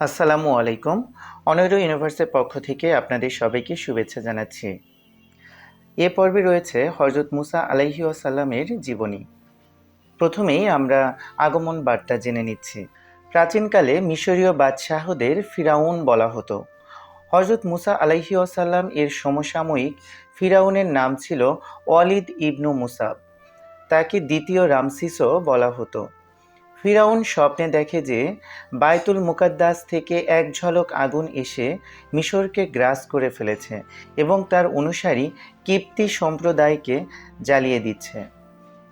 আসসালামু আলাইকুম। অনৈর ইউনিভার্সের পক্ষ থেকে আপনাদের সবাইকে শুভেচ্ছা জানাচ্ছি। এ পর্বে রয়েছে হজরত মুসা আলাইহি আসাল্লামের জীবনী। প্রথমেই আমরা আগমন বার্তা জেনে নিচ্ছি। প্রাচীনকালে মিশরীয় বাদশাহদের ফিরাউন বলা হতো। হজরত মুসা আলাইহি আসাল্লাম এর সমসাময়িক ফিরাউনের নাম ছিল ওয়ালিদ ইবনু মুসাব। তাকে দ্বিতীয় রামসিসও বলা হতো। ফিরাউন স্বপ্নে দেখে যে বায়তুল মুকাদ্দাস থেকে এক ঝলক আগুন এসে মিশরকে গ্রাস করে ফেলেছে এবং তার অনুসারী কিপ্তি সম্প্রদায়কে জ্বালিয়ে দিচ্ছে।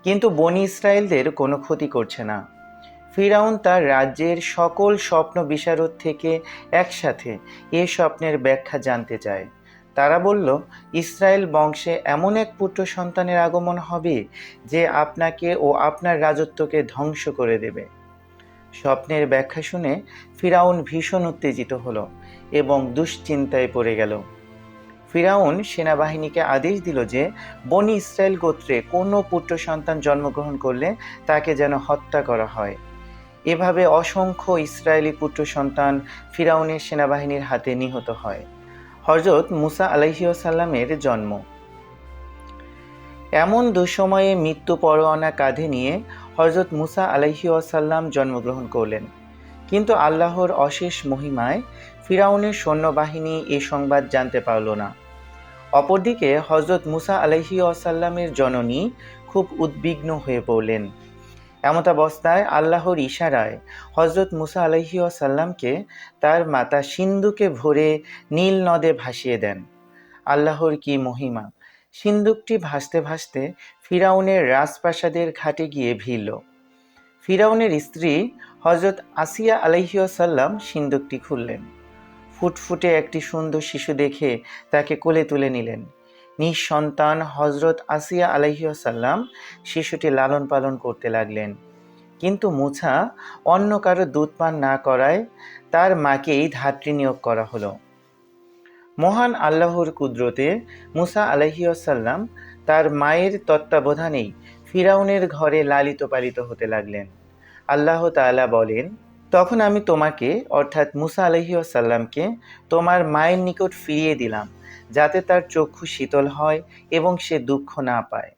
কিন্তু বনি ইসরায়েলদের কোনো ক্ষতি করছে না। ফিরাউন তার রাজ্যের সকল স্বপ্ন বিশারদ থেকে একসাথে এ স্বপ্নের ব্যাখ্যা জানতে চায়। তারা বলল, ইসরায়েল বংশে এমন এক পুত্র সন্তানের আগমন হবে যে আপনাকে ও আপনার রাজত্বকে ধ্বংস করে দেবে। স্বপ্নের ব্যাখ্যা শুনে ফিরাউন ভীষণ উত্তেজিত হলো এবং দুশ্চিন্তায় পড়ে গেল। ফিরাউন সেনাবাহিনীকে আদেশ দিল যে, বনি ইসরায়েল গোত্রে কোনো পুত্র সন্তান জন্মগ্রহণ করলে তাকে যেন হত্যা করা হয়। এভাবে অসংখ্য ইসরায়েলি পুত্র সন্তান ফিরাউনের সেনাবাহিনীর হাতে নিহত হয়। হজরত মুসা আলাইহিসাল্লামের জন্ম। এমন দুঃসময়ে মৃত্যু পরোয়ানা কাঁধে নিয়ে হজরত মুসা আলাইহিসাল্লাম জন্মগ্রহণ করলেন। কিন্তু আল্লাহর অশেষ মহিমায় ফিরাউনের সৈন্যবাহিনী এ সংবাদ জানতে পারল না। অপরদিকে হজরত মুসা আলাইহি জননী খুব উদ্বিগ্ন হয়ে পড়লেন। এমতাবস্থায় আল্লাহর ইশারায় হজরত মুসা আলহি তার মাতা সিন্ধুকে ভরে নীল নদে ভাসিয়ে দেন। আল্লাহর কি মহিমা? সিন্ধুকটি ভাসতে ভাসতে ফিরাউনের রাজপ্রাসাদের ঘাটে গিয়ে ভিড়ল। ফিরাউনের স্ত্রী হজরত আসিয়া আলহিউসাল্লাম সিন্ধুকটি খুললেন। ফুটফুটে একটি সুন্দর শিশু দেখে তাকে কোলে তুলে নিলেন। নিঃসন্তান হজরত আসিয়া আলহিউসাল্লাম শিশুটি লালন পালন করতে লাগলেন। কিন্তু মুছা অন্য কারও দুধ পান না করায় তার মাকেই ধাত্রী নিয়োগ করা হলো। মহান আল্লাহর কুদরতে মুসা আলহিউসাল্লাম তার মায়ের তত্ত্বাবধানেই ফিরাউনের ঘরে লালিত পালিত হতে লাগলেন। আল্লাহ তাআলা বলেন তখন আমি তোমাকে, অর্থাৎ মুসা আলহিউসাল্লামকে তোমার মায়ের নিকট ফিরিয়ে দিলাম, যাতে তার চক্ষু শীতল হয় এবং সে দুঃখ না পায়।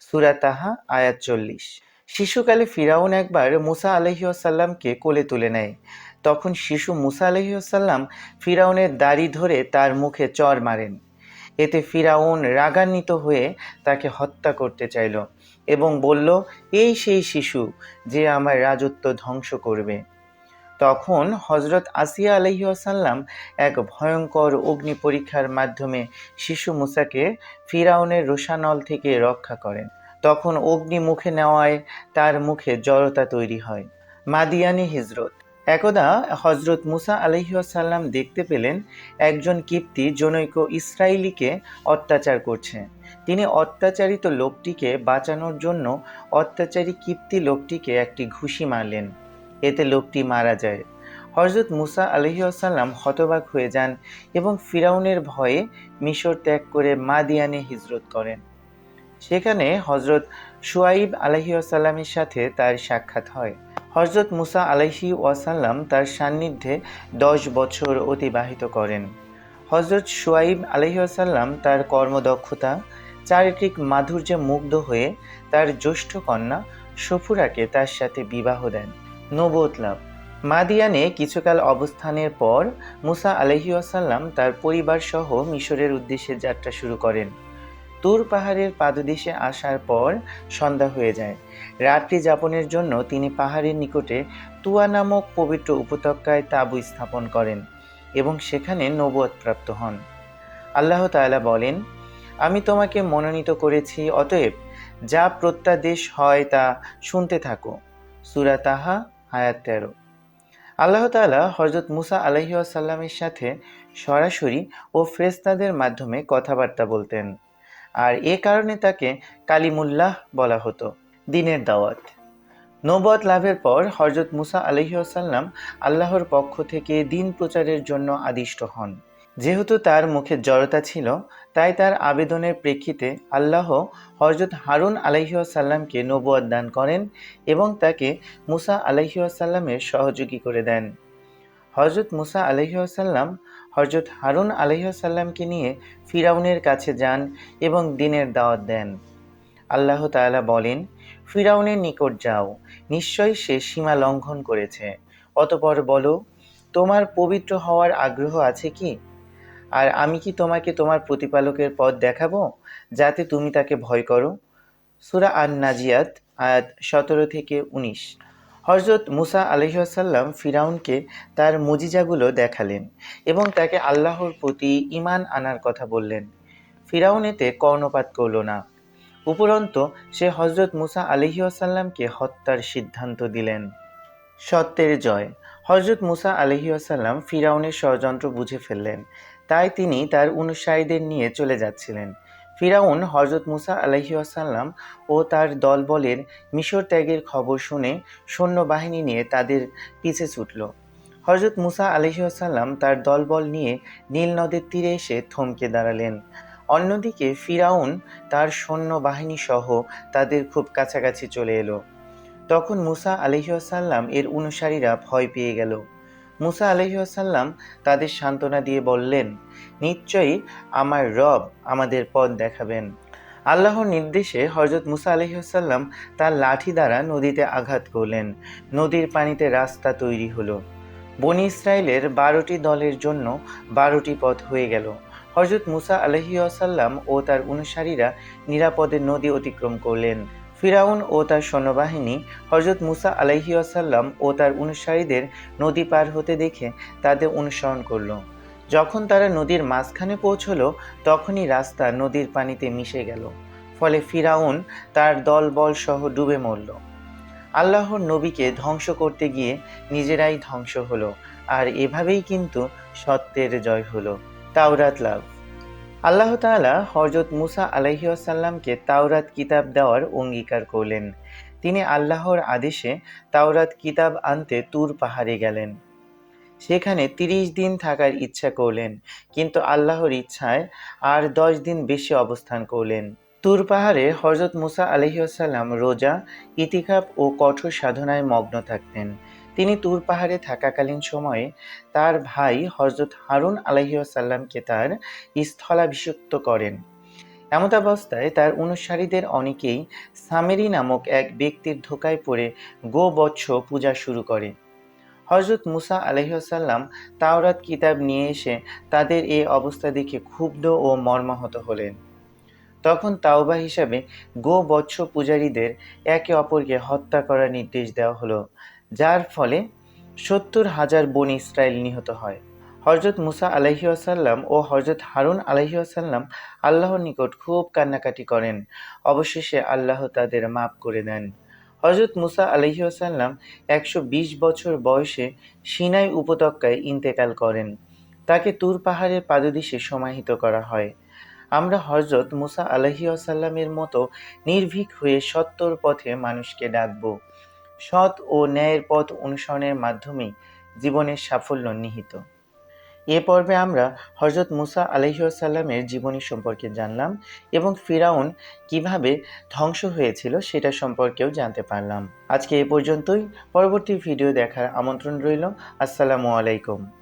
সুরা তাহা, আয়াত চল্লিশ। শিশুকালে ফিরাউন একবার মুসা আলহিউসাল্লামকে কোলে তুলে নেয়। তখন শিশু মুসা আলহিউসাল্লাম ফিরাউনের দাড়ি ধরে তার মুখে চর মারেন। এতে ফিরাউন রাগান্বিত হয়ে তাকে হত্যা করতে চাইল এবং বলল, এই সেই শিশু যে আমার রাজত্ব ধ্বংস করবে। তখন হজরত আসিয়া আলহিউসাল্লাম এক ভয়ঙ্কর অগ্নি পরীক্ষার মাধ্যমে শিশু মুসাকে ফিরাউনের রোশানল থেকে রক্ষা করেন। তখন অগ্নি মুখে নেওয়ায় তার মুখে জড়তা তৈরি হয়। মাদিয়ানি হিজরত। একদা হজরত মুসা আলহিউসাল্লাম দেখতে পেলেন একজন কিপ্তি জনৈক ইসরায়েলিকে অত্যাচার করছে। তিনি অত্যাচারিত লোকটিকে বাঁচানোর জন্য অত্যাচারী কিপ্তি লোকটিকে একটি ঘুষি মারলেন। এতে লোকটি মারা যায়। হজরত মুসা আলহিউসাল্লাম হতবাক হয়ে যান এবং ফিরাউনের ভয়ে মিশর ত্যাগ করে মাদিয়ানে হিজরত করেন। সেখানে হজরত সুয়াইব আলহিউসাল্লামের সাথে তার সাক্ষাৎ হয়। হজরত মুসা আলহি ওয়াসাল্লাম তার সান্নিধ্যে দশ বছর অতিবাহিত করেন। হজরত সুয়াইব আলহিউসাল্লাম তার কর্মদক্ষতা, চারিত্রিক মাধুর্যে মুগ্ধ হয়ে তার জ্যৈষ্ঠ কন্যা সফুরাকে তার সাথে বিবাহ দেন। নবত লাভ মাদিয়ানে কিছুকাল অবস্থানের পর মুসা আলহিউসাল্লাম তার পরিবার সহ মিশরের উদ্দেশ্যে যাত্রা শুরু করেন। তুর পাহাড়ের পাদদেশে আসার পর সন্ধ্যা হয়ে যায়। রাত্রি যাপনের জন্য তিনি পাহাড়ের নিকটে তুয়া নামক পবিত্র উপত্যকায় তাঁবু স্থাপন করেন এবং সেখানে নবুয়ত প্রাপ্ত হন। আল্লাহ তাআলা বলেন, আমি তোমাকে মনোনীত করেছি, অতএব যা প্রত্যাদেশ হয় তা শুনতে থাকো। সুরা তাহা আয়াত তেরো। আল্লাহ তালা হজরত মুসা আলহিউসাল্লামের সাথে সরাসরি ও ফ্রেস্তাদের মাধ্যমে কথাবার্তা বলতেন। আর এ কারণে তাকে কালিমুল্লাহ বলা হতো, দিনের দাওয়াত। নবত লাভের পর হজরত মুসা আলহিউসাল্লাম আল্লাহর পক্ষ থেকে দিন প্রচারের জন্য আদিষ্ট হন। যেহেতু তার মুখে জড়তা ছিল, তাই তার আবেদনের প্রেক্ষিতে আল্লাহ হজরত হারুন আলহিউসাল্লামকে নবুয়াদ দান করেন এবং তাকে মুসা আলহিউসাল্লামের সহযোগী করে দেন। হজরত মুসা আলহিহাসাল্লাম হজরত হারুন আলহিহাসাল্লামকে নিয়ে ফিরাউনের কাছে যান এবং দিনের দাওয়াত দেন। আল্লাহ তাআলা বলেন, ফিরাউনের নিকট যাও, নিশ্চয়ই সে সীমা লঙ্ঘন করেছে। অতপর বলো, তোমার পবিত্র হওয়ার আগ্রহ আছে কি? আর আমি কি তোমাকে তোমার প্রতিপালকের পথ দেখাবো? যাতে তুমি তাকে ভয় করো? সুরা আন নাজিয়াত আয়াত সতেরো থেকে উনিশ। হজরত মুসা আলহিহাসাল্লাম ফিরাউনকে তার মুজিজাগুলো দেখালেন এবং তাকে আল্লাহর প্রতি ইমান আনার কথা বললেন। ফিরাউন এতে কর্ণপাত করল না। উপরন্ত, সে হজরত মুসা আলহিউসাল্লামকে হত্যার সিদ্ধান্ত দিলেন। সত্যের জয়। হজরত মুসা আলহিউসাল্লাম ফিরাউনের ষড়যন্ত্র বুঝে ফেললেন। তাই তিনি তার অনুসারীদের নিয়ে চলে যাচ্ছিলেন। ফিরাউন হজরত মুসা আলহিউসাল্লাম ও তার দলবলের মিশর ত্যাগের খবর শুনে সৈন্যবাহিনী নিয়ে তাদের পিছে ছুটল। হজরত মুসা আলহিউসাল্লাম তার দলবল নিয়ে নীল নদের তীরে এসে থমকে দাঁড়ালেন। অন্যদিকে ফিরাউন তার সৈন্যবাহিনী সহ তাদের খুব কাছাকাছি চলে এলো। তখন মুসা আলহিউসাল্লাম এর অনুসারীরা ভয় পেয়ে গেল। মুসা আলহিউসাল্লাম তাদের সান্ত্বনা দিয়ে বললেন, নিশ্চয়ই আমার রব আমাদের পথ দেখাবেন। আল্লাহর নির্দেশে হজরত মুসা আলহিউসাল্লাম তার লাঠি দ্বারা নদীতে আঘাত করলেন। নদীর পানিতে রাস্তা তৈরি হলো। বনি ইসরায়েলের বারোটি দলের জন্য বারোটি পথ হয়ে গেল। হজরত মুসা আলহিউসাল্লাম ও তার অনুসারীরা নিরাপদে নদী অতিক্রম করলেন। ফিরাউন ও তার সৈন্যবাহিনী হজরত মুসা আলাইহিয়াসাল্লাম ও তার অনুসারীদের নদী পার হতে দেখে তাদের অনুসরণ করল। যখন তারা নদীর মাঝখানে পৌঁছলো, তখনই রাস্তা নদীর পানিতে মিশে গেল। ফলে ফিরাউন তার দল বল সহ ডুবে মরল। আল্লাহর নবীকে ধ্বংস করতে গিয়ে নিজেরাই ধ্বংস হলো, আর এভাবেই কিন্তু সত্যের জয় হলো। তাওরাত লাভ। আল্লাহ তাআলা হজরত মুসা আলাইহিয়াসাল্লামকে তাওরাত কিতাব দেওয়ার অঙ্গীকার করলেন। তিনি আল্লাহর আদেশে তাওরাত কিতাব আনতে তুর পাহাড়ে গেলেন। সেখানে তিরিশ দিন থাকার ইচ্ছা করলেন, কিন্তু আল্লাহর ইচ্ছায় আর দশ দিন বেশি অবস্থান করলেন। তুর পাহাড়ে হজরত মুসা আলহিউসাল্লাম রোজা ইতিকাপ ও কঠোর সাধনায় মগ্ন থাকতেন। তিনি তুর পাহাড়ে থাকাকালীন সময়ে তার ভাই হজরত হারুন আলহিউসাল্লামকে তার স্থলাভিষিক্ত করেন। এমতাবস্থায় তার অনুসারীদের অনেকেই সামেরি নামক এক ব্যক্তির ধোকায় পড়ে গো বৎস পূজা শুরু করে। হজরত মুসা আলহিউসাল্লাম তাওরাত কিতাব নিয়ে এসে তাদের এই অবস্থা দেখে ক্ষুব্ধ ও মর্মাহত হলেন। তখন তাওবা হিসাবে গো বৎস পূজারীদের একে অপরকে হত্যা করার নির্দেশ দেওয়া হলো। যার ফলে সত্তর হাজার বন ইসরায়েল নিহত হয়। হজরত মুসা আলহিউসাল্লাম ও হজরত হারুন আলহিউসাল্লাম আল্লাহর নিকট খুব কান্নাকাটি করেন। অবশেষে আল্লাহ তাদের মাফ করে দেন। হজরত মুসা আলহিউসাল্লাম একশো বিশ বছর বয়সে সিনাই উপত্যকায় ইন্তেকাল করেন। তাকে তুর পাহাড়ের পাদদেশে সমাহিত করা হয়। আমরা হজরত মুসা আলহিউসাল্লামের মতো নির্ভীক হয়ে সত্যর পথে মানুষকে ডাকব। সৎ ও ন্যায়ের পথ অনুসরণের মাধ্যমে জীবনের সাফল্য নিহিত। এ পর্বে আমরা হজরত মুসা আলহিউসাল্লামের জীবনী সম্পর্কে জানলাম এবং ফিরাউন কীভাবে ধ্বংস হয়েছিল সেটা সম্পর্কেও জানতে পারলাম। আজকে এ পর্যন্তই। পরবর্তী ভিডিও দেখার আমন্ত্রণ রইল। আসসালামু আলাইকুম।